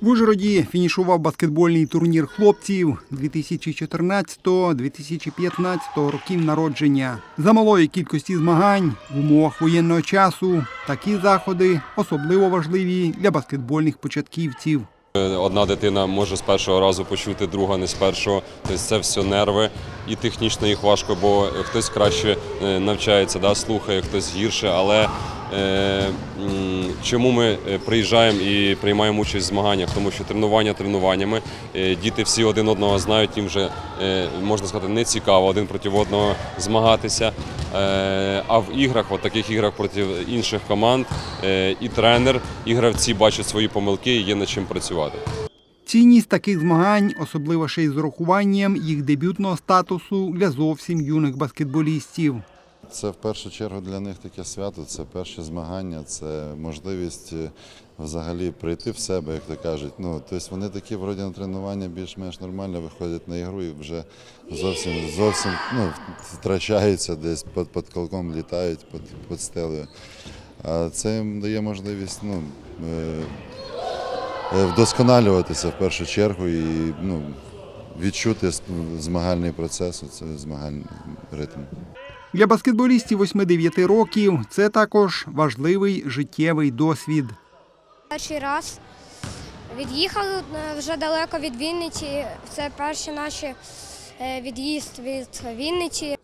В Ужгороді фінішував баскетбольний турнір хлопців 2014-2015 років народження. За малої кількості змагань в умовах воєнного часу такі заходи особливо важливі для баскетбольних початківців. Одна дитина може з першого разу почути, друга не з першого. Тобто це все нерви, і технічно їх важко, бо хтось краще е, навчається, да, слухає, хтось гірше. Але е, чому ми е, приїжджаємо і приймаємо участь в змаганнях? Тому що тренування тренуваннями. Е, Діти всі один одного знають, їм вже можна сказати не цікаво один проти одного змагатися. А в іграх, от таких іграх проти інших команд, і тренер, і гравці бачать свої помилки і є над чим працювати. Цінність таких змагань, особливо ще й з урахуванням їх дебютного статусу для зовсім юних баскетболістів. Це в першу чергу для них таке свято, це перші змагання, це можливість е, взагалі прийти в себе, як то кажуть. Ну, тобто вони такі вроді на тренування більш-менш нормально виходять на ігру і вже зовсім зовсім ну, втрачаються десь під, під колком літають, під, під стелею. А це їм дає можливість ну, е, вдосконалюватися в першу чергу і ну, відчути змагальний процес, це змагальний ритм. Для баскетболістів 8-9 років це також важливий життєвий досвід. Перший раз від'їхали е, вже далеко від Вінниці. Це перший наш е, від'їзд від Вінниці.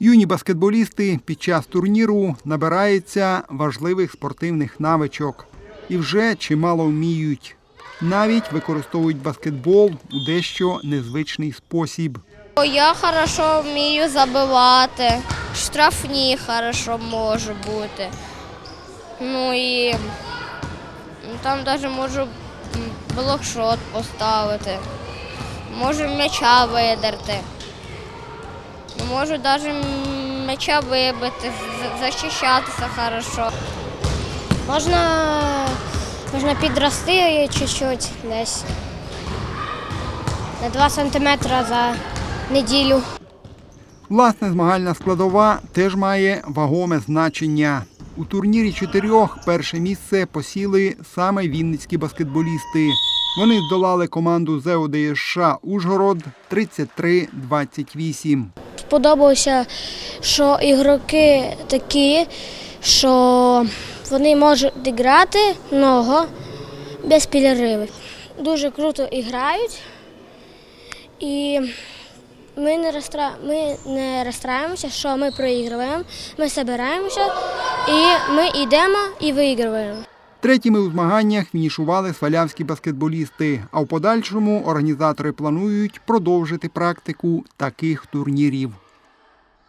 Юні баскетболісти під час турніру набираються важливих спортивних навичок і вже чимало вміють. Навіть використовують баскетбол у дещо незвичний спосіб. Я хорошо вмію забивати, штрафні хорошо можу бути. Ну і там навіть можу блокшот поставити, можу м'яча видерти. Можу навіть м'яча вибити, з- захищатися хорошо. Можна, можна підрости чуть-чуть десь на 2 сантиметри за неділю. Власне, змагальна складова теж має вагоме значення. У турнірі чотирьох перше місце посіли саме вінницькі баскетболісти. Вони здолали команду ЗЕО ДСШ Ужгород 33-28. Сподобалося, що ігроки такі, що вони можуть грати много без переривів. Дуже круто грають. І ми не, розстра... ми не розстраюємося, що ми проігруємо. Ми збираємося і ми йдемо і виіграємо. Третіми у змаганнях фінішували свалявські баскетболісти, а в подальшому організатори планують продовжити практику таких турнірів.